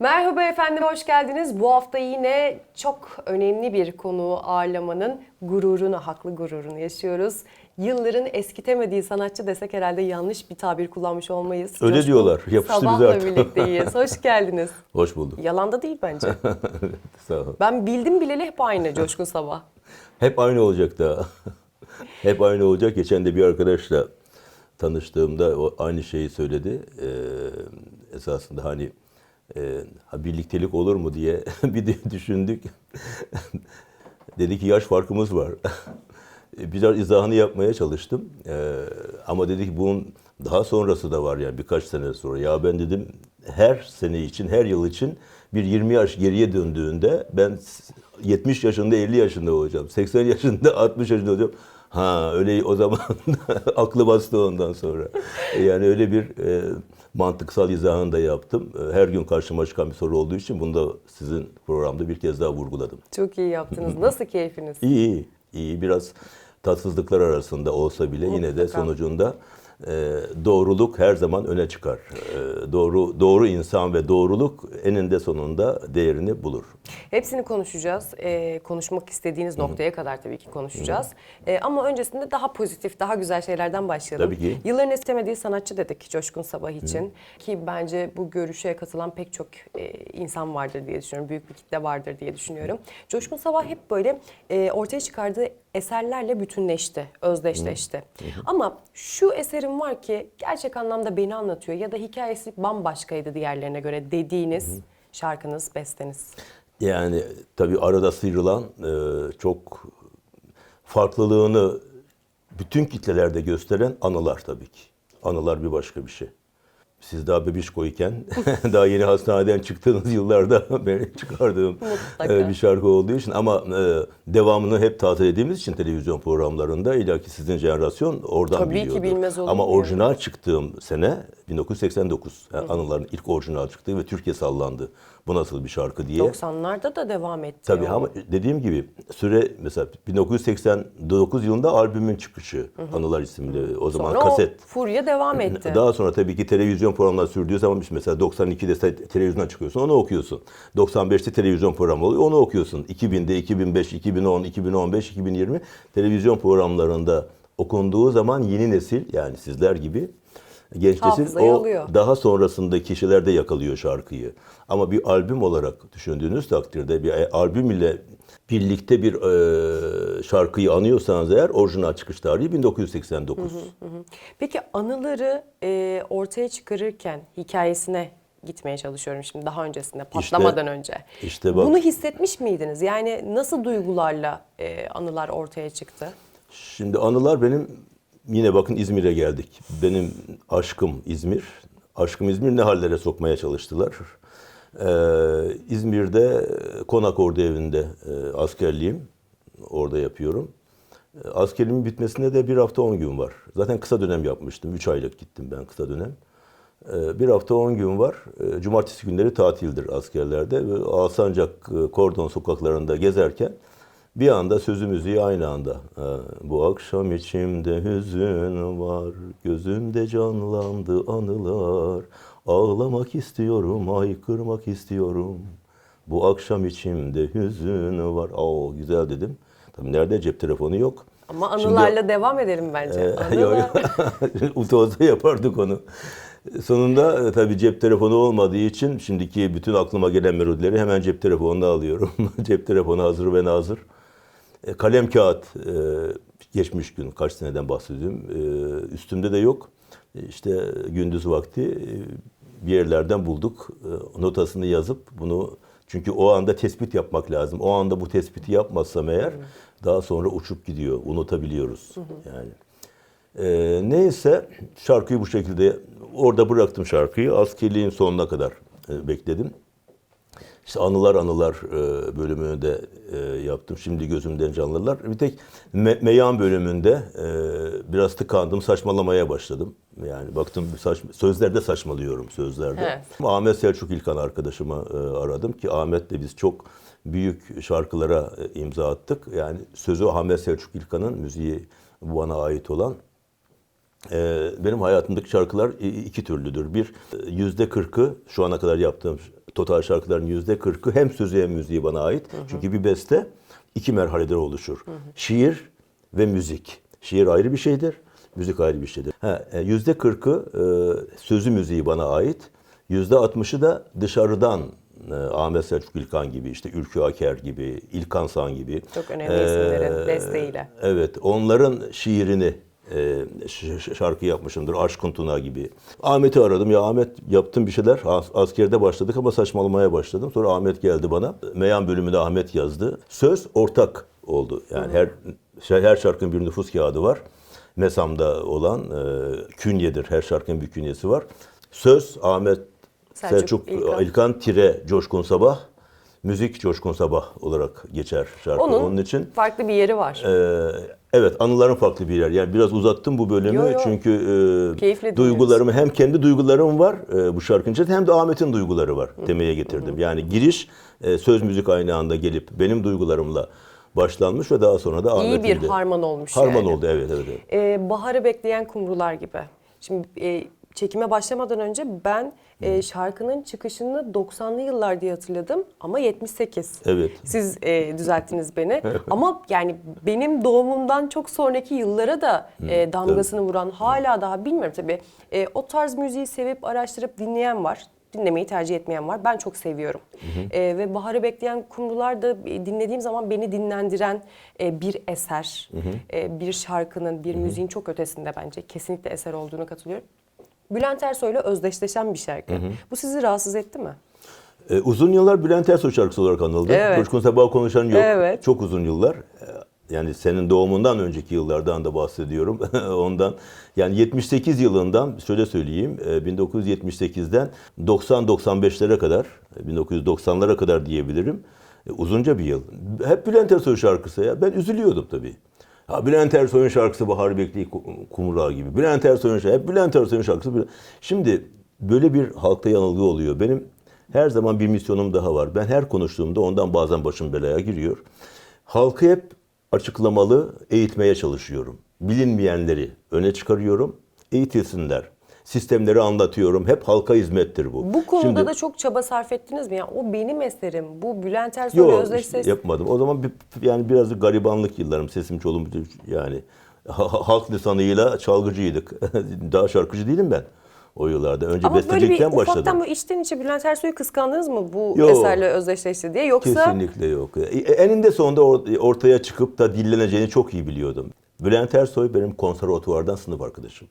Merhaba efendim, hoş geldiniz. Bu hafta yine çok önemli bir konuğu ağırlamanın gururunu, haklı gururunu yaşıyoruz. Yılların eskitemediği sanatçı desek herhalde yanlış bir tabir kullanmış olmayız. Öyle Coşkun diyorlar. Yapıştı bize Sabah'la artık. birlikteyiz. Hoş geldiniz. Hoş bulduk. Yalan da değil bence. Sağ ol. Ben bildim bileli hep aynı Coşkun Sabah. Hep aynı olacak da. Hep aynı olacak. Geçen de bir arkadaşla tanıştığımda o aynı şeyi söyledi. Ee, esasında hani e, birliktelik olur mu diye bir de düşündük. Dedi ki yaş farkımız var. Biraz izahını yapmaya çalıştım. Ee, ama dedi ki bunun daha sonrası da var yani birkaç sene sonra. Ya ben dedim her sene için, her yıl için bir 20 yaş geriye döndüğünde ben 70 yaşında 50 yaşında olacağım. 80 yaşında 60 yaşında olacağım. Ha öyle o zaman aklı bastı ondan sonra. Yani öyle bir e, mantıksal izahını da yaptım. E, Her gün karşıma çıkan bir soru olduğu için bunu da sizin programda bir kez daha vurguladım. Çok iyi yaptınız. Nasıl keyfiniz? İyi iyi. iyi. Biraz tatsızlıklar arasında olsa bile yine de Mutlaka. sonucunda e, doğruluk her zaman öne çıkar. E, doğru doğru insan ve doğruluk eninde sonunda değerini bulur. Hepsini konuşacağız. Ee, konuşmak istediğiniz noktaya kadar tabii ki konuşacağız. Ee, ama öncesinde daha pozitif, daha güzel şeylerden başlayalım. Tabii ki. Yılların istemediği sanatçı dedik Coşkun Sabah için. Ki bence bu görüşe katılan pek çok e, insan vardır diye düşünüyorum. Büyük bir kitle vardır diye düşünüyorum. Coşkun Sabah hep böyle e, ortaya çıkardığı eserlerle bütünleşti, özdeşleşti. Ama şu eserim var ki gerçek anlamda beni anlatıyor ya da hikayesi bambaşkaydı diğerlerine göre dediğiniz şarkınız, besteniz. Yani tabii arada sıyrılan e, çok farklılığını bütün kitlelerde gösteren anılar tabii ki. Anılar bir başka bir şey. Siz daha bebişkoyken, daha yeni hastaneden çıktığınız yıllarda beni çıkardığım Mutlaka. e, bir şarkı olduğu için ama e, devamını hep tazelediğimiz için televizyon programlarında illaki sizin jenerasyon oradan Tabii ki biliyordu. bilmez olur Ama orijinal çıktığım sene 1989. Yani anıların ilk orijinal çıktığı ve Türkiye sallandı. Bu nasıl bir şarkı diye. 90'larda da devam etti. Tabii o. ama dediğim gibi süre mesela 1989 yılında albümün çıkışı Anılar isimli o zaman Sonra kaset. o furya devam etti. Daha sonra tabii ki televizyon programları sürdüğü zaman mesela 92'de te- televizyona çıkıyorsun onu okuyorsun. 95'te televizyon programı oluyor onu okuyorsun. 2000'de 2005, 2010, 2015, 2020 televizyon programlarında okunduğu zaman yeni nesil yani sizler gibi genç nesil o alıyor. daha sonrasında kişiler de yakalıyor şarkıyı. Ama bir albüm olarak düşündüğünüz takdirde bir albüm ile birlikte bir e, şarkıyı anıyorsanız eğer orijinal çıkış tarihi 1989. Peki anıları e, ortaya çıkarırken hikayesine gitmeye çalışıyorum şimdi daha öncesinde patlamadan önce. işte bak- Bunu hissetmiş miydiniz? Yani nasıl duygularla e, anılar ortaya çıktı? Şimdi anılar benim yine bakın İzmir'e geldik. Benim aşkım İzmir. Aşkım İzmir ne hallere sokmaya çalıştılar. Ee, İzmir'de Konak Ordu Evi'nde e, askerliğim. Orada yapıyorum. E, Askerimin bitmesine de bir hafta on gün var. Zaten kısa dönem yapmıştım. Üç aylık gittim ben kısa dönem. E, Bir hafta on gün var. E, Cumartesi günleri tatildir askerlerde. Ve Alsancak e, kordon sokaklarında gezerken bir anda sözü müziği aynı anda. E, Bu akşam içimde hüzün var, gözümde canlandı anılar. Ağlamak istiyorum, haykırmak istiyorum. Bu akşam içimde hüzün var. Aa güzel dedim. Tabii nerede cep telefonu yok. Ama Şimdi- anılarla devam edelim bence. Ee, yok, Anılar. Utozda yapardık onu. Sonunda e, tabii cep telefonu olmadığı için şimdiki bütün aklıma gelen melodileri hemen cep telefonuna alıyorum. cep telefonu hazır ve nazır. E, kalem kağıt e, geçmiş gün kaç seneden bahsediyorum. E, üstümde de yok. E, işte gündüz vakti e, bir yerlerden bulduk. E, notasını yazıp bunu çünkü o anda tespit yapmak lazım. O anda bu tespiti yapmazsam eğer daha sonra uçup gidiyor. Unutabiliyoruz. Yani. Ee, neyse şarkıyı bu şekilde orada bıraktım şarkıyı. Askerliğin sonuna kadar e, bekledim. İşte anılar anılar e, bölümünü de e, yaptım. Şimdi gözümden canlılar. Bir tek me- meyan bölümünde e, biraz tıkandım, saçmalamaya başladım. Yani baktım saç- sözlerde saçmalıyorum sözlerde. Evet. Ahmet Selçuk İlkan arkadaşıma e, aradım ki Ahmet'le biz çok büyük şarkılara e, imza attık. Yani sözü Ahmet Selçuk İlkan'ın, müziği bana ait olan. Benim hayatımdaki şarkılar iki türlüdür. Bir, yüzde kırkı şu ana kadar yaptığım Total şarkıların yüzde kırkı hem sözü hem müziği bana ait. Çünkü bir beste iki merhalede oluşur. Şiir ve müzik. Şiir ayrı bir şeydir, müzik ayrı bir şeydir. E, Yüzde kırkı e, sözü müziği bana ait. Yüzde altmışı da dışarıdan e, Ahmet Selçuk İlkan gibi, işte Ülkü Aker gibi, İlkan San gibi. Çok önemli isimlerin desteğiyle. Evet, onların şiirini e, şarkı yapmışımdır. Aşkın Tuna gibi. Ahmet'i aradım. Ya Ahmet yaptım bir şeyler. As- askerde başladık ama saçmalamaya başladım. Sonra Ahmet geldi bana. Meyan bölümünde Ahmet yazdı. Söz ortak oldu. Yani her şey- her şarkının bir nüfus kağıdı var. Mesam'da olan e, künyedir. Her şarkının bir künyesi var. Söz Ahmet Selçuk Selçuk, İlkan. İlkan. tire Coşkun Sabah. Müzik Coşkun Sabah olarak geçer şarkı. Onun, Onun için farklı bir yeri var. ee, evet anıların farklı bir yer. Yani biraz uzattım bu bölümü Yo, yo. çünkü e, duygularımı hem kendi duygularım var e, bu şarkının içinde hem de Ahmet'in duyguları var. Temeye getirdim. Yani giriş e, söz müzik aynı anda gelip benim duygularımla başlanmış ve daha sonra da İyi Ahmet'in bir de. harman olmuş Harman yani. oldu evet evet. evet. Ee, baharı bekleyen kumrular gibi. Şimdi e, çekime başlamadan önce ben e, şarkının çıkışını 90'lı yıllar diye hatırladım ama 78. Evet. Siz e, düzelttiniz beni. ama yani benim doğumumdan çok sonraki yıllara da e, damgasını vuran hala daha bilmiyorum tabii. E, o tarz müziği sevip araştırıp dinleyen var. Dinlemeyi tercih etmeyen var. Ben çok seviyorum. E, ve Baharı Bekleyen Kumrular da e, dinlediğim zaman beni dinlendiren e, bir eser. E, bir şarkının, bir müziğin çok ötesinde bence. Kesinlikle eser olduğunu katılıyorum. Bülent Ersoy'la özdeşleşen bir şarkı. Bu sizi rahatsız etti mi? E, uzun yıllar Bülent Ersoy şarkısı olarak anıldı. Evet. Coşkun Sabah konuşan yok. Evet. Çok uzun yıllar. E, Yani senin doğumundan önceki yıllardan da bahsediyorum. Ondan yani 78 yılından şöyle söyleyeyim. e, 1978'den 90-95'lere kadar, e, 1990'lara kadar diyebilirim. E, Uzunca bir yıl. Hep Bülent Ersoy şarkısı ya. Ben üzülüyordum tabii. Ha, Bülent Ersoy'un şarkısı Bahar Bekli Kumral gibi. Bülent Ersoy'un şarkısı, hep Bülent Ersoy'un şarkısı. Şimdi böyle bir halkta yanılgı oluyor. Benim her zaman bir misyonum daha var. Ben her konuştuğumda ondan bazen başım belaya giriyor. Halkı hep açıklamalı, eğitmeye çalışıyorum. Bilinmeyenleri öne çıkarıyorum, eğitilsinler. Sistemleri anlatıyorum. Hep halka hizmettir bu. Bu konuda Şimdi- da çok çaba sarf ettiniz mi? Yani o benim eserim. Bu Bülent Ersoy'la Yok özdeşleş. işte yapmadım. O zaman bir, yani biraz da garibanlık yıllarım. Sesim çoluğum yani ha- ha- halk lisanıyla çalgıcıydık. Daha şarkıcı değilim ben o yıllarda. Önce Ama böyle bir bestecilikten ufaktan başladım. böyle içten içe Bülent Ersoy'u kıskandınız mı bu Yok. eserle özdeşleşti diye? Yoksa Kesinlikle yok. E, Eninde sonunda or- ortaya çıkıp da dilleneceğini çok iyi biliyordum. Bülent Ersoy benim konservatuvardan sınıf arkadaşım.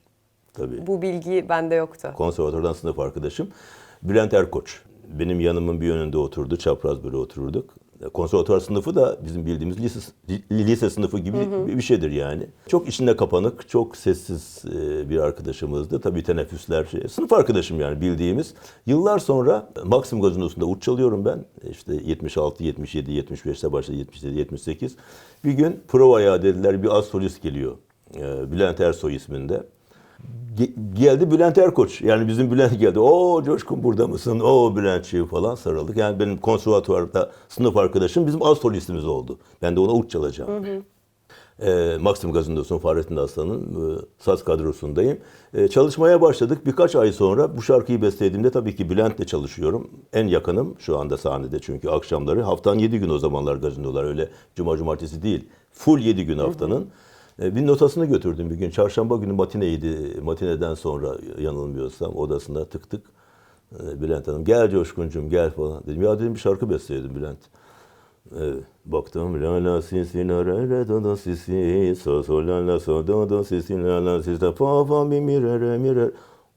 Tabii. bu bilgi bende yoktu. Konservatuvardan sınıf arkadaşım. Bülent Erkoç. Benim yanımın bir yönünde oturdu. Çapraz böyle otururduk. Konservatuvar sınıfı da bizim bildiğimiz lise, lise sınıfı gibi bir şeydir yani. Çok içinde kapanık, çok sessiz e, bir arkadaşımızdı. Tabii teneffüsler, şey, sınıf arkadaşım yani bildiğimiz. Yıllar sonra Maxim Gazinosu'nda uç çalıyorum ben. İşte 76, 77, 75'te başladı, 77, 78. Bir gün provaya dediler bir az solist geliyor. E, Bülent Ersoy isminde. Ge- geldi Bülent Erkoç. Yani bizim Bülent geldi. O Coşkun burada mısın? O Bülentçi falan sarıldık. Yani benim konservatuvarda sınıf arkadaşım bizim az solistimiz oldu. Ben de ona uç çalacağım. Ee, Maxim Gazinosu'nun Fahrettin Aslan'ın e, saz kadrosundayım. Ee, çalışmaya başladık. Birkaç ay sonra bu şarkıyı bestelediğimde tabii ki Bülent'le çalışıyorum. En yakınım şu anda sahnede çünkü akşamları. Haftanın 7 gün o zamanlar gazinolar öyle cuma cumartesi değil. Full 7 gün haftanın. Ee, Bir notasını götürdüm bir gün. Çarşamba günü matineydi. Matineden sonra yanılmıyorsam odasında tık tık. Ee, Bülent Hanım gel Coşkun'cum gel falan dedim. Ya dedim bir şarkı besteledim Bülent. Evet, baktım la la si si la re re do do si si so so la la so do do si si la la si da fa fa mi mi re re mi re.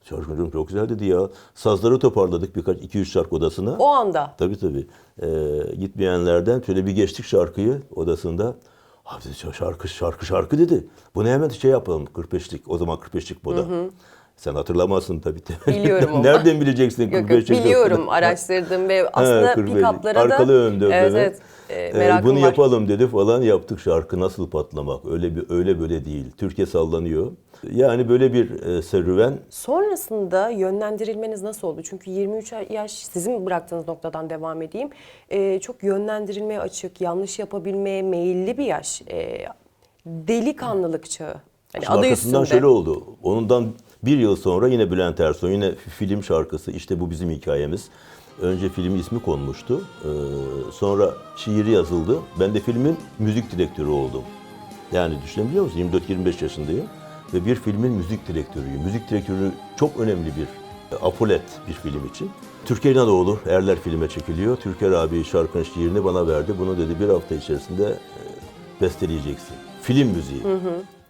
Şarkıcım çok güzel dedi ya. Sazları toparladık birkaç iki üç şarkı odasına. O anda. Tabii tabii. Ee, gitmeyenlerden şöyle bir geçtik şarkıyı odasında. Abi dedi, şarkı şarkı şarkı dedi. Bunu hemen şey yapalım 45'lik. O zaman 45'lik moda. Sen hatırlamazsın tabii. Biliyorum ama. Nereden bileceksin Yok, yok, 45'lik? biliyorum, araştırdım ve aslında 45'lik. pick-up'lara da... Arkalı önde Evet, evet. E, Ee, merakım bunu var. yapalım dedi falan yaptık şarkı nasıl patlamak öyle bir öyle böyle değil Türkiye sallanıyor yani böyle bir e, serüven Sonrasında yönlendirilmeniz nasıl oldu? Çünkü 23 yaş sizin bıraktığınız noktadan devam edeyim. Ee, çok yönlendirilmeye açık, yanlış yapabilmeye meyilli bir yaş. Ee, delikanlılık çağı. Hani Şimdi adı arkasından üstünde. şöyle oldu ondan bir yıl sonra yine Bülent Ersoy yine film şarkısı işte bu bizim hikayemiz Önce filmin ismi konmuştu. Ee, sonra şiiri yazıldı. Ben de filmin müzik direktörü oldum. Yani düşünebiliyor musun? 24-25 yaşındayım ve bir filmin müzik direktörüyüm. Müzik direktörü çok önemli bir e, apolet bir film için. Türker İnanoğlu Erler filme çekiliyor. Türker abi şarkının şiirini bana verdi. Bunu dedi bir hafta içerisinde e, besteleyeceksin. Film müziği.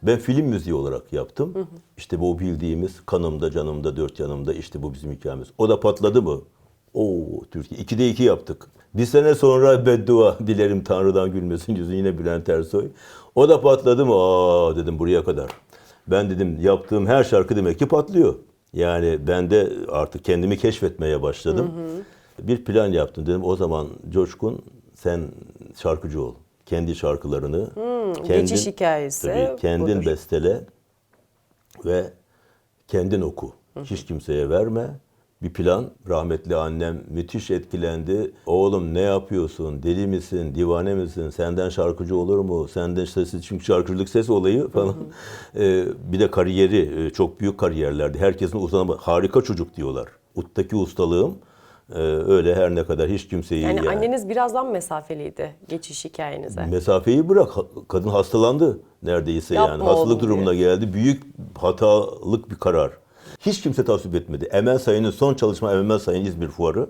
Ben film müziği olarak yaptım. İşte bu bildiğimiz kanımda, canımda, dört yanımda işte bu bizim hikayemiz. O da patladı mı? Oo Türkiye. 2'de 2 yaptık. Bir sene sonra beddua dilerim Tanrı'dan gülmesin yüzü yine Bülent Ersoy. O da patladı mı? Aa dedim buraya kadar. Ben dedim yaptığım her şarkı demek ki patlıyor. Yani ben de artık kendimi keşfetmeye başladım. Bir plan yaptım dedim o zaman Coşkun sen şarkıcı ol. Kendi şarkılarını geçiş hikayesi tabii, kendin budur. bestele ve kendin oku. Hiç kimseye verme. Bir plan. Rahmetli annem müthiş etkilendi. Oğlum ne yapıyorsun? Deli misin? Divane misin? Senden şarkıcı olur mu? Senden sesi çünkü şarkıcılık ses olayı falan. Ee, bir de kariyeri e, çok büyük kariyerlerdi. Herkesin uzanama harika çocuk diyorlar. Uttaki ustalığım e, öyle her ne kadar hiç kimseyi Yani, yani- anneniz birazdan mesafeliydi geçiş hikayenize. Mesafeyi bırak. Kadın hastalandı neredeyse Yapma yani. Hastalık diye. durumuna geldi. Büyük hatalık bir karar. Hiç kimse tasvip etmedi. Emel Sayın'ın son çalışma Emel Sayın İzmir Fuarı.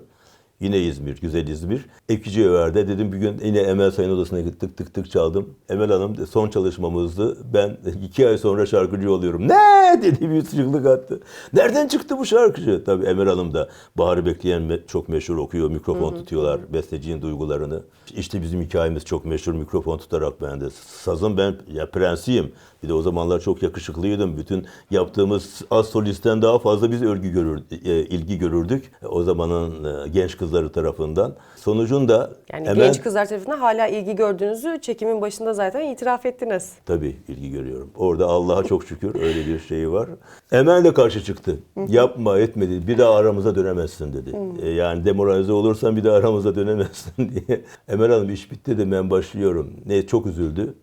Yine İzmir, güzel İzmir. Ekici Över'de dedim bir gün yine Emel Sayın odasına gittik tık tık çaldım. Emel Hanım son çalışmamızdı. Ben iki ay sonra şarkıcı oluyorum. Ne dedi bir çığlık attı. Nereden çıktı bu şarkıcı? Tabii Emel Hanım da Bahar'ı bekleyen çok meşhur okuyor. Mikrofon tutuyorlar. Bestecinin duygularını. İşte bizim hikayemiz çok meşhur. Mikrofon tutarak ben de. Sazın ben ya prensiyim. Bir de o zamanlar çok yakışıklıydım. Bütün yaptığımız az solisten daha fazla biz örgü görür, e, ilgi görürdük. O zamanın e, genç kızları tarafından. Sonucunda Yani Emel- genç kızlar tarafından hala ilgi gördüğünüzü çekimin başında zaten itiraf ettiniz. Tabii ilgi görüyorum. Orada Allah'a çok şükür öyle bir şey var. Emel de karşı çıktı. Yapma etmedi. Bir daha aramıza dönemezsin dedi. E, yani demoralize olursan bir daha aramıza dönemezsin diye. Emel Hanım iş bitti de ben başlıyorum. Ne çok üzüldü.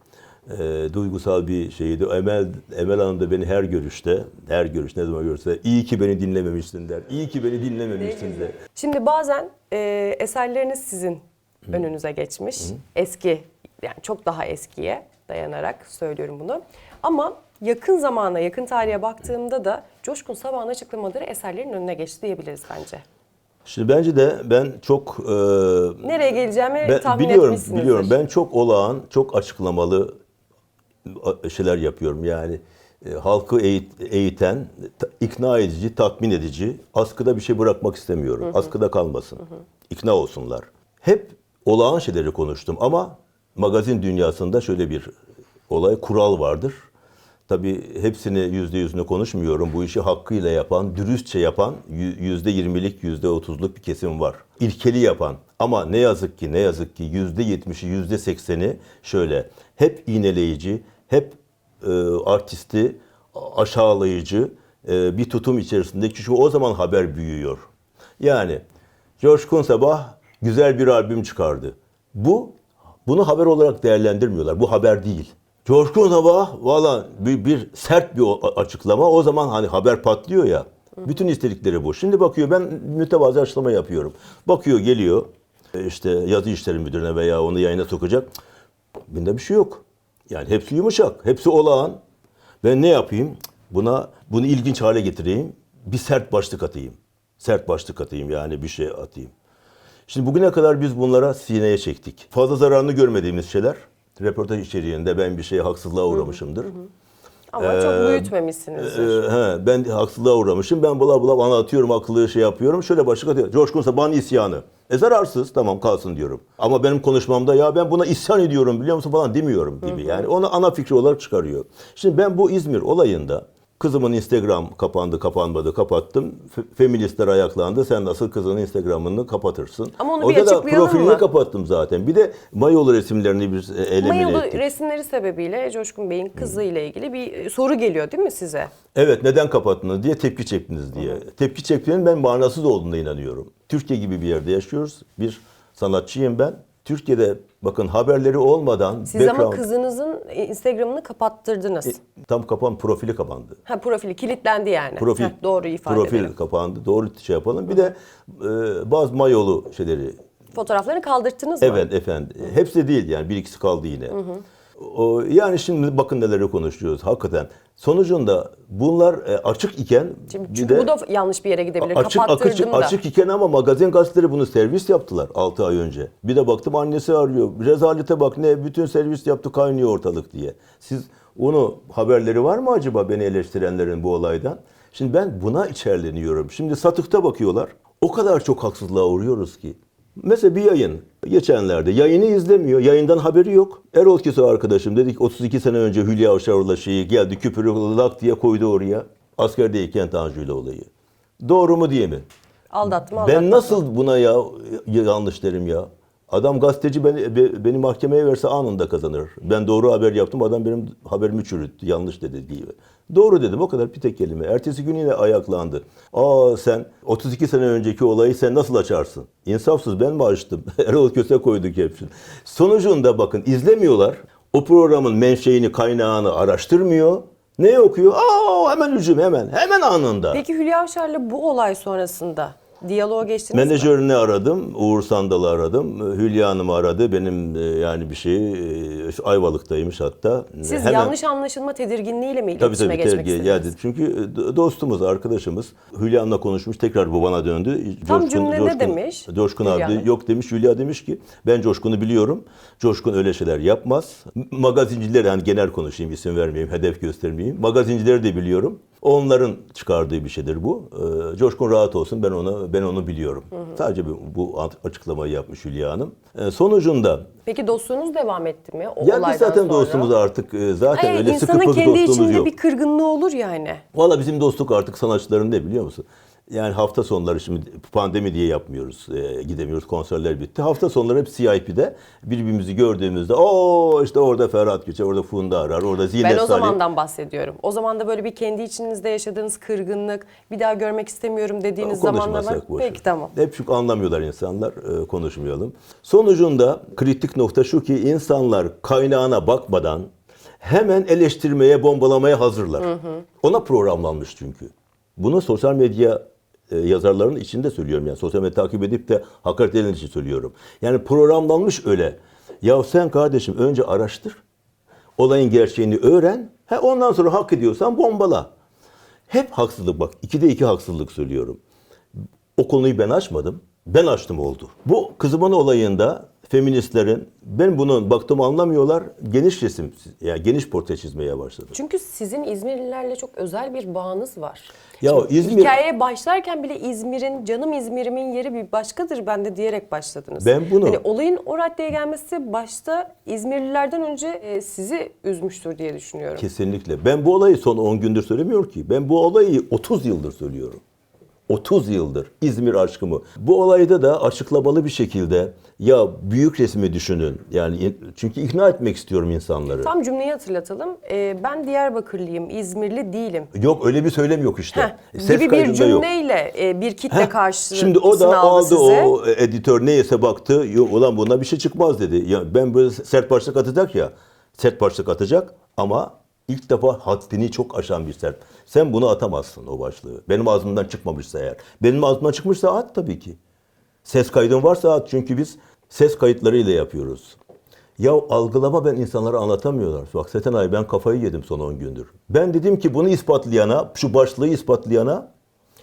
E, duygusal bir şeydi. Emel Emel Hanım da beni her görüşte, her görüş ne zaman görse iyi ki beni dinlememişsin der. İyi ki beni dinlememişsin der. Şimdi bazen e, eserleriniz sizin önünüze geçmiş. Eski yani çok daha eskiye dayanarak söylüyorum bunu. Ama yakın zamana, yakın tarihe baktığımda da Coşkun Sabah'ın açıklamaları eserlerin önüne geçti diyebiliriz bence. Şimdi bence de ben çok e, Nereye geleceğimi Ben tahmin biliyorum, etmişsinizdir. biliyorum. Ben çok olağan, çok açıklamalı şeyler yapıyorum. Yani e, halkı eğit- eğiten, ikna edici, tatmin edici. Askıda bir şey bırakmak istemiyorum. Askıda kalmasın. İkna olsunlar. Hep olağan şeyleri konuştum ama magazin dünyasında şöyle bir olay, kural vardır. Tabii hepsini yüzde yüzünü konuşmuyorum. Bu işi hakkıyla yapan, dürüstçe yapan yü- yüzde yirmilik, yüzde otuzluk bir kesim var. İlkeli yapan. Ama ne yazık ki, ne yazık ki yüzde yetmişi, yüzde sekseni şöyle. Hep iğneleyici, hep e, artisti aşağılayıcı e, bir tutum içerisinde. Çünkü o zaman haber büyüyor. Yani Coşkun Sabah güzel bir albüm çıkardı. Bu bunu haber olarak değerlendirmiyorlar. Bu haber değil. Coşkun Sabah valla bir, bir sert bir açıklama. O zaman hani haber patlıyor ya. Bütün istedikleri bu. Şimdi bakıyor ben mütevazı açıklama yapıyorum. Bakıyor geliyor e, işte yazı işleri müdürüne veya onu yayına sokacak. Bunda bir şey yok. Yani hepsi yumuşak, hepsi olağan. Ben ne yapayım? Buna bunu ilginç hale getireyim. Bir sert başlık atayım. Sert başlık atayım yani bir şey atayım. Şimdi bugüne kadar biz bunlara sineye çektik. Fazla zararını görmediğimiz şeyler. Röportaj içeriğinde ben bir şeye haksızlığa uğramışımdır. Ama çok büyütmemişsinizdir. Ee, he, ben haksızlığa uğramışım. Ben bula bula anlatıyorum, akıllı şey yapıyorum. Şöyle başlık atıyorum. Coşkun Sabah'ın isyanı. E zararsız tamam kalsın diyorum. Ama benim konuşmamda ya ben buna isyan ediyorum biliyor musun falan demiyorum gibi. Yani onu ana fikri olarak çıkarıyor. Şimdi ben bu İzmir olayında kızımın Instagram kapandı kapanmadı kapattım. Fe- feministler ayaklandı. Sen nasıl kızının Instagram'ını kapatırsın? Ama onu bir Orada da açıklayalım profilini mı? kapattım zaten. Bir de mayolu resimlerini bir elimine Mayolu ettik. resimleri sebebiyle Coşkun Bey'in kızı ile ilgili bir e, soru geliyor değil mi size? Evet neden kapattınız diye tepki çektiniz diye. Tepki çekmenin ben manasız olduğuna inanıyorum. Türkiye gibi bir yerde yaşıyoruz. Bir sanatçıyım ben. Türkiye'de Bakın haberleri olmadan Siz ama background- kızınızın Instagram'ını kapattırdınız. E, tam kapan profili kapandı. ha profili kilitlendi yani. Profil Heh, doğru ifade profil edelim. kapandı. Doğru şey yapalım. Bir de e, bazı mayolu şeyleri Fotoğraflarını kaldırttınız mı? Evet efendim. Hepsi değil yani bir ikisi kaldı yine. O, yani şimdi bakın neleri konuşuyoruz hakikaten. Sonucunda bunlar e, açık iken Şimdi bir de bu da yanlış bir yere gidebilir. açık açık da. açık iken ama magazin gazeteleri bunu servis yaptılar 6 ay önce. Bir de baktım annesi arıyor. Rezalete bak ne bütün servis yaptı kaynıyor ortalık diye. Siz onu haberleri var mı acaba beni eleştirenlerin bu olaydan? Şimdi ben buna içerleniyorum. Şimdi satıkta bakıyorlar. O kadar çok haksızlığa uğruyoruz ki. Mesela bir yayın geçenlerde yayını izlemiyor. Yayından haberi yok. Erol Kiso arkadaşım dedik 32 sene önce Hülya Avşar'la şeyi geldi küpürü lak diye koydu oraya. Askerdeyken Tanju ile olayı. Doğru mu diye mi? Aldattım aldattım. Ben nasıl buna ya yanlış derim ya? Adam gazeteci beni, be- beni mahkemeye verse anında kazanır. Ben doğru haber yaptım adam benim haberimi çürüttü. Yanlış dedi diye. Doğru dedim o kadar bir tek kelime. Ertesi gün yine ayaklandı. Aa sen 32 sene önceki olayı sen nasıl açarsın? İnsafsız ben mi açtım? Erol Köse koyduk hepsini. Sonucunda bakın izlemiyorlar. O programın menşeini kaynağını araştırmıyor. Ne okuyor? Aa hemen hücum hemen. Hemen anında. Peki Hülya Avşar'la bu olay sonrasında diyaloğa geçtiniz mi? Menajerini aradım, Uğur Sandal'ı aradım, Hülya Hanım'ı aradı. Benim e, yani bir şey e, Ayvalık'taymış hatta. Siz Hemen- yanlış anlaşılma tedirginliğiyle mi Tabii iletişime tabii geçmek tergi istediniz? geldi. Çünkü e, dostumuz, arkadaşımız. Hülya Hanım'la konuşmuş, tekrar bu bana döndü. Tam cümle ne demiş Coşkun Hülya abi Hanım? yok demiş. Hülya demiş ki ben Coşkun'u biliyorum. Coşkun öyle şeyler yapmaz. Magazinciler yani genel konuşayım, isim vermeyeyim, hedef göstermeyeyim. Magazincileri de biliyorum. Onların çıkardığı bir şeydir bu. Coşkun rahat olsun ben onu ben onu biliyorum. Sadece bu, açıklamayı yapmış Hülya Hanım. Ee, sonucunda Peki dostluğunuz devam etti mi o ya biz olaydan zaten sonra? dostumuz artık e, zaten Hayır, öyle sıkı insanın fıkı kendi dostluğumuz içinde yok. bir kırgınlığı olur yani. Valla bizim dostluk artık sanatçıların ne biliyor musun? Yani hafta sonları şimdi pandemi diye yapmıyoruz. e, gidemiyoruz. Konserler bitti. Hafta sonları hep CIP'de birbirimizi gördüğümüzde o işte orada Ferhat Göçer, orada Funda Arar, orada Zillet Ben o Salih. zamandan bahsediyorum. O zaman da böyle bir kendi içinizde yaşadığınız kırgınlık, bir daha görmek istemiyorum dediğiniz zamanlar var. Konuşmasak boş ver. Peki tamam. Hep çünkü anlamıyorlar insanlar. e, konuşmayalım. Sonucunda kritik nokta şu ki insanlar kaynağına bakmadan hemen eleştirmeye, bombalamaya hazırlar. Ona programlanmış çünkü. Bunu sosyal medya e, yazarlarının içinde söylüyorum. Yani sosyal medya takip edip de hakaret eden için söylüyorum. Yani programlanmış öyle. Ya sen kardeşim önce araştır. Olayın gerçeğini öğren. He, ondan sonra hak ediyorsan bombala. Hep haksızlık bak. ikide iki haksızlık söylüyorum. O konuyu ben açmadım. Ben açtım oldu. Bu kızımın olayında feministlerin ben bunu baktım anlamıyorlar. Geniş resim yani geniş portre çizmeye başladı. Çünkü sizin İzmirlilerle çok özel bir bağınız var. Ya Şimdi İzmir- Hikayeye başlarken bile İzmir'in, canım İzmir'imin yeri bir başkadır bende diyerek başladınız. Ben bunu- Hani olayın o raddeye gelmesi başta İzmirlilerden önce e, sizi üzmüştür diye düşünüyorum. Kesinlikle. Ben bu olayı son 10 gündür söylemiyor ki. Ben bu olayı 30 yıldır söylüyorum. 30 yıldır İzmir aşkımı. Bu olayda da açıklamalı bir şekilde ya büyük resmi düşünün. Yani çünkü ikna etmek istiyorum insanları. Tam cümleyi hatırlatalım. E, ben Diyarbakırlıyım, İzmirli değilim. Yok öyle bir söylem yok işte. Heh, Ses gibi bir cümleyle e, bir kitle Heh, karşısına Şimdi o da aldı sizi. o editör neyse baktı. Yok ulan buna bir şey çıkmaz dedi. Ya ben böyle sert başlık atacak ya. Sert başlık atacak ama ilk defa haddini çok aşan bir sert. Sen bunu atamazsın o başlığı. Benim ağzımdan çıkmamışsa eğer. Benim ağzımdan çıkmışsa at tabii ki. Ses kaydın varsa at çünkü biz ses kayıtlarıyla yapıyoruz. Ya algılama ben insanlara anlatamıyorlar. Bak Setenay ben kafayı yedim son 10 gündür. Ben dedim ki bunu ispatlayana, şu başlığı ispatlayana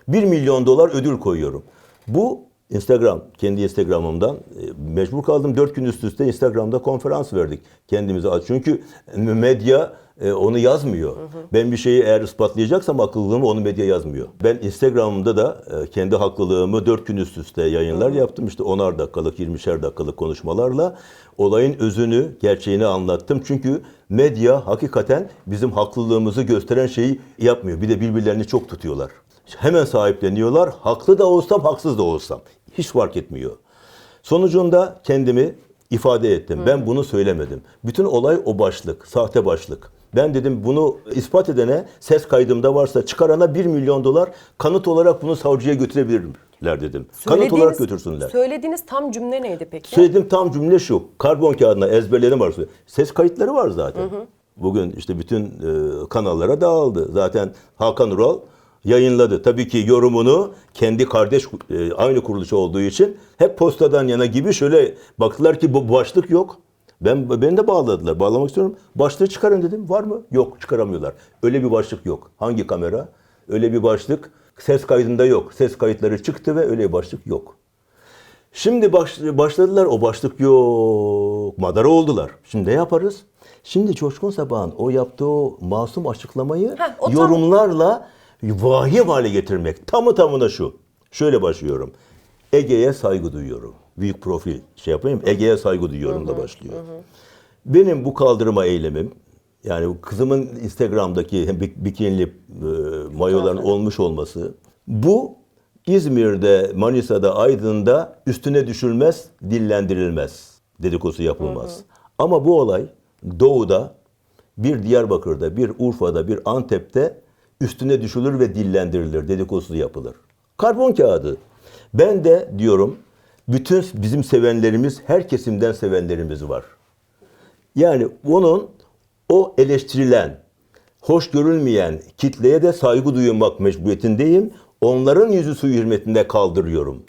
1 milyon dolar ödül koyuyorum. Bu Instagram, kendi Instagram'ımdan e, mecbur kaldım. 4 gün üst üste Instagram'da konferans verdik kendimize. Çünkü medya e, onu yazmıyor. Ben bir şeyi eğer ispatlayacaksam haklılığımı onu medya yazmıyor. Ben Instagram'da da e, kendi haklılığımı 4 gün üst üste yayınlar yaptım. İşte 10'ar dakikalık, 20'şer dakikalık konuşmalarla olayın özünü, gerçeğini anlattım. Çünkü medya hakikaten bizim haklılığımızı gösteren şeyi yapmıyor. Bir de birbirlerini çok tutuyorlar. Hemen sahipleniyorlar. Haklı da olsam, haksız da olsam. Hiç fark etmiyor. Sonucunda kendimi ifade ettim. Ben bunu söylemedim. Bütün olay o başlık, sahte başlık. Ben dedim bunu ispat edene ses kaydımda varsa çıkarana 1 milyon dolar kanıt olarak bunu savcıya götürebilirim. dedim. Kanıt olarak götürsünler. Söylediğiniz tam cümle neydi peki? Söylediğim tam cümle şu. Karbon kağıdına ezberlerim var. Ses kayıtları var zaten. Bugün işte bütün e, kanallara dağıldı. Zaten Hakan Ural yayınladı. Tabii ki yorumunu kendi kardeş e, aynı kuruluş olduğu için hep postadan yana gibi şöyle baktılar ki bu başlık yok. Ben beni de bağladılar. Bağlamak istiyorum. Başlığı çıkarın dedim. Var mı? Yok, çıkaramıyorlar. Öyle bir başlık yok. Hangi kamera? Öyle bir başlık ses kaydında yok. Ses kayıtları çıktı ve öyle bir başlık yok. Şimdi baş- başladılar o başlık yok. Madara oldular. Şimdi ne yaparız? Şimdi Coşkun Sabah'ın o yaptığı o masum açıklamayı Heh, o tam- vahim hale getirmek. Tamı tamına şu. Şöyle başlıyorum. Ege'ye saygı duyuyorum. Büyük profil şey yapayım. Ege'ye saygı duyuyorum da başlıyor. Benim bu kaldırma eylemim yani kızımın Instagram'daki hem bik- bikinili e, mayoların olmuş olması bu İzmir'de, Manisa'da, Aydın'da üstüne düşülmez, dillendirilmez. Dedikosu yapılmaz. Ama bu olay Doğu'da, bir Diyarbakır'da, bir Urfa'da, bir Antep'te üstüne düşülür ve dillendirilir, dedikosu yapılır. Karbon kağıdı. Ben de diyorum bütün bizim sevenlerimiz, her kesimden sevenlerimiz var. Yani bunun o eleştirilen, hoş görülmeyen kitleye de saygı duymak mecburiyetindeyim. Onların yüzü suyu hürmetinde kaldırıyorum.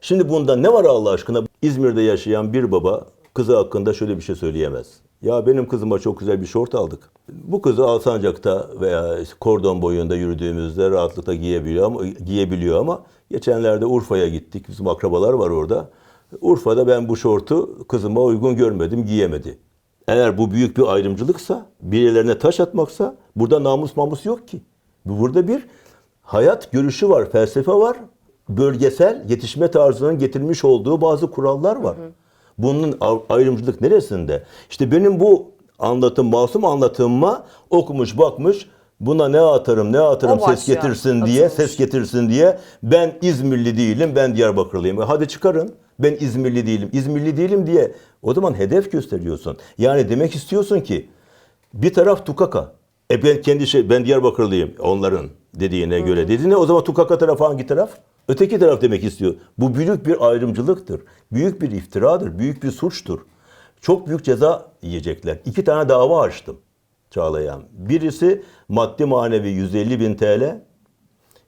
Şimdi bunda ne var Allah aşkına? İzmir'de yaşayan bir baba kızı hakkında şöyle bir şey söyleyemez. Ya benim kızıma çok güzel bir şort aldık. Bu kızı Alsancak'ta veya kordon boyunda yürüdüğümüzde rahatlıkla giyebiliyor ama, giyebiliyor ama geçenlerde Urfa'ya gittik. Bizim akrabalar var orada. Urfa'da ben bu şortu kızıma uygun görmedim, giyemedi. Eğer bu büyük bir ayrımcılıksa, birilerine taş atmaksa burada namus mamus yok ki. Burada bir hayat görüşü var, felsefe var. Bölgesel yetişme tarzının getirmiş olduğu bazı kurallar var. Bunun ayrımcılık neresinde? İşte benim bu anlatım, masum anlatımıma okumuş bakmış buna ne atarım ne atarım O ses getirsin diye atılmış. ses getirsin diye ben İzmirli değilim ben Diyarbakırlıyım. E hadi çıkarın ben İzmirli değilim. İzmirli değilim diye o zaman hedef gösteriyorsun. Yani demek istiyorsun ki bir taraf tukaka. E ben kendi şey ben Diyarbakırlıyım onların dediğine göre dediğine o zaman tukaka tarafı hangi taraf? Öteki taraf demek istiyor. Bu büyük bir ayrımcılıktır. Büyük bir iftiradır. Büyük bir suçtur. Çok büyük ceza yiyecekler. İki tane dava açtım Çağlayan. Birisi maddi manevi 150 bin TL.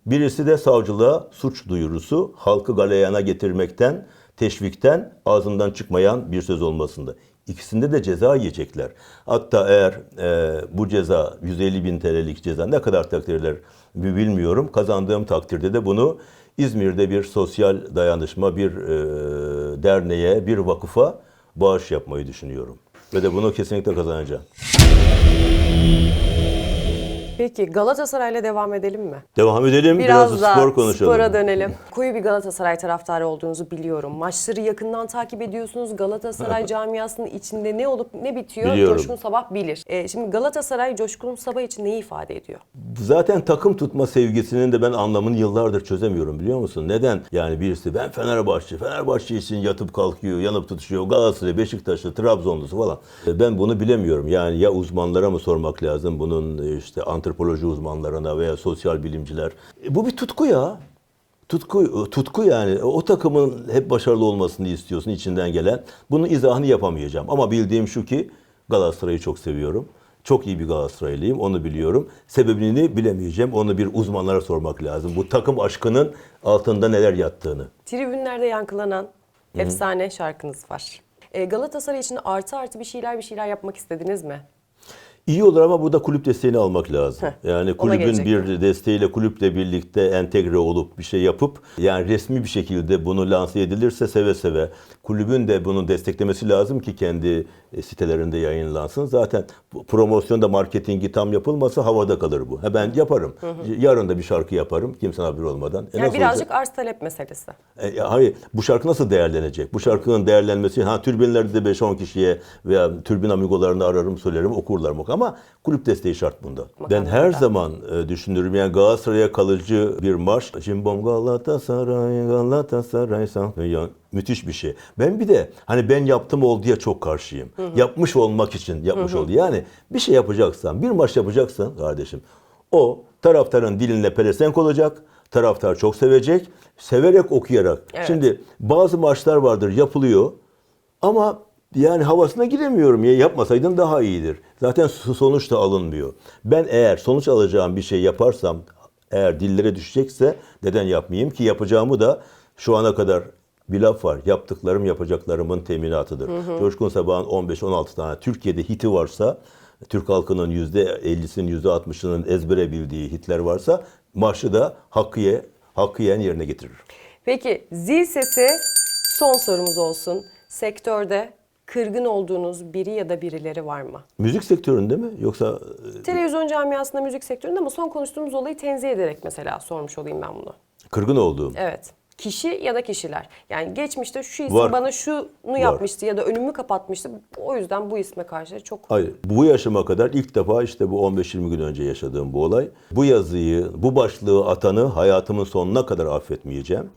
Birisi de savcılığa suç duyurusu halkı galeyana getirmekten, teşvikten ağzından çıkmayan bir söz olmasında. İkisinde de ceza yiyecekler. Hatta eğer e, bu ceza 150 bin TL'lik ceza ne kadar takdirler bi- bilmiyorum. Kazandığım takdirde de bunu İzmir'de bir sosyal dayanışma, bir e, derneğe, bir vakıfa bağış yapmayı düşünüyorum. Ve de bunu kesinlikle kazanacağım. Peki Galatasaray'la devam edelim mi? Devam edelim, biraz, Biraz, da spor konuşalım. spora dönelim. Koyu bir Galatasaray taraftarı olduğunuzu biliyorum. Maçları yakından takip ediyorsunuz. Galatasaray camiasının içinde ne olup ne bitiyor Biliyorum. Coşkun Sabah bilir. Ee, şimdi Galatasaray Coşkun Sabah için neyi ifade ediyor? Zaten takım tutma sevgisinin de ben anlamını yıllardır çözemiyorum biliyor musun? Neden? Yani birisi ben Fenerbahçe, Fenerbahçe için yatıp kalkıyor, yanıp tutuşuyor. Galatasaray, Beşiktaşlı, Trabzonlusu falan. E, Ben bunu bilemiyorum. Yani ya uzmanlara mı sormak lazım bunun e, işte antropoloji uzmanlarına veya sosyal bilimciler. E, Bu bir tutku ya. Tutku, tutku yani. O takımın hep başarılı olmasını istiyorsun içinden gelen. Bunun izahını yapamayacağım. Ama bildiğim şu ki Galatasaray'ı çok seviyorum. Çok iyi bir Galatasaraylıyım, onu biliyorum. Sebebini bilemeyeceğim, onu bir uzmanlara sormak lazım. Bu takım aşkının altında neler yattığını. Tribünlerde yankılanan efsane şarkınız var. Ee, Galatasaray için artı artı bir şeyler bir şeyler yapmak istediniz mi? İyi olur ama burada kulüp desteğini almak lazım. Heh, Yani kulübün bir desteğiyle kulüple birlikte entegre olup bir şey yapıp yani resmi bir şekilde bunu lanse edilirse seve seve kulübün de bunu desteklemesi lazım ki kendi e, sitelerinde yayınlansın. Zaten promosyonda marketingi tam yapılmasa havada kalır bu. Ha ben yaparım. Yarın da bir şarkı yaparım kimsenin haberi olmadan. E Yani birazcık olacak? arz talep meselesi. E, hayır, bu şarkı nasıl değerlenecek? Bu şarkının değerlenmesi, ha türbinlerde de 5-10 kişiye veya türbin amigolarını ararım, söylerim, okurlar mı? Ama kulüp desteği şart bunda. Ben her Makamında. zaman e, düşünürüm yani Galatasaray'a kalıcı bir marş. Cimbom Galatasaray, Galatasaray san- ya, müthiş bir şey. Ben bir de hani ben yaptım ol diye çok karşıyım. Yapmış olmak için yapmış ol. Yani bir şey yapacaksan, bir maç yapacaksan kardeşim o taraftarın diline pelesenk olacak. taraftar çok sevecek. Severek okuyarak. Evet. Şimdi bazı maçlar vardır yapılıyor ama yani havasına giremiyorum ya yapmasaydın daha iyidir. Zaten so- sonuç da alınmıyor. Ben eğer sonuç alacağım bir şey yaparsam eğer dillere düşecekse neden yapmayayım ki yapacağımı da şu ana kadar bir laf var. Yaptıklarım yapacaklarımın teminatıdır. Coşkun Sabah'ın 15-16 tane Türkiye'de hiti varsa Türk halkının %50'sinin %60'ının ezbere bildiği hitler varsa marşı da hakkıye, hakkıyen yerine getirir. Peki zil sesi son sorumuz olsun. Sektörde kırgın olduğunuz biri ya da birileri var mı? Müzik sektöründe mi yoksa e, Televizyon camiasında müzik sektöründe ama son konuştuğumuz olayı tenzih ederek mesela sormuş olayım ben bunu. kırgın olduğum? Evet. Kişi ya da kişiler. Yani geçmişte şu isim Var. bana şunu yapmıştı ya da önümü kapatmıştı. O yüzden bu isme karşı çok Hayır. Bu yaşıma kadar ilk defa işte bu 15-20 gün önce yaşadığım bu olay. Bu yazıyı, bu başlığı atanı hayatımın sonuna kadar affetmeyeceğim.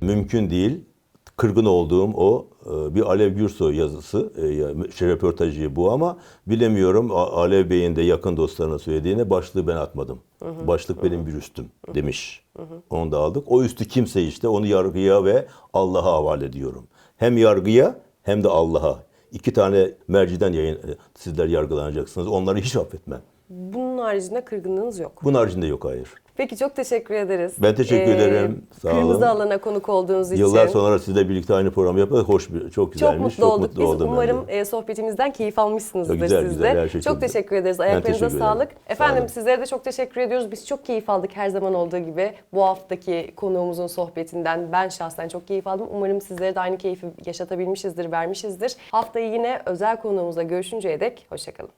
Mümkün değil. Kırgın olduğum o e, bir Alev Gürsoy yazısı, e, şey, röportajı bu ama bilemiyorum Alev Bey'in de yakın dostlarına söylediğine başlığı ben atmadım. Başlık benim bir üstüm demiş. Onu da aldık. O üstü kimse işte onu yargıya ve Allah'a havale ediyorum. Hem yargıya hem de Allah'a. İki tane merciden yayın, e, sizler yargılanacaksınız. Onları hiç affetmem. Bunun haricinde kırgınlığınız yok. Bunun haricinde yok hayır. Peki çok teşekkür ederiz. Ee, Ben teşekkür ederim. Sağ Kırmızı olun. alana konuk olduğunuz için. Yıllar sonra sizle birlikte aynı programı yapmak hoş bir, çok Çok güzelmiş. mutlu olduk. Biz oldum umarım e, sohbetimizden keyif almışsınızdır Çok güzel, siz güzel. de. Her şey çok, çok teşekkür ederiz. Ayaklarınıza teşekkür ederim. sağlık. Sağ Efendim olun. sizlere de çok teşekkür ediyoruz. Biz çok keyif aldık her zaman olduğu gibi. Bu haftaki konuğumuzun sohbetinden ben şahsen çok keyif aldım. Umarım sizlere de aynı keyfi yaşatabilmişizdir, vermişizdir. Haftayı yine özel konuğumuzla görüşünceye dek hoşçakalın.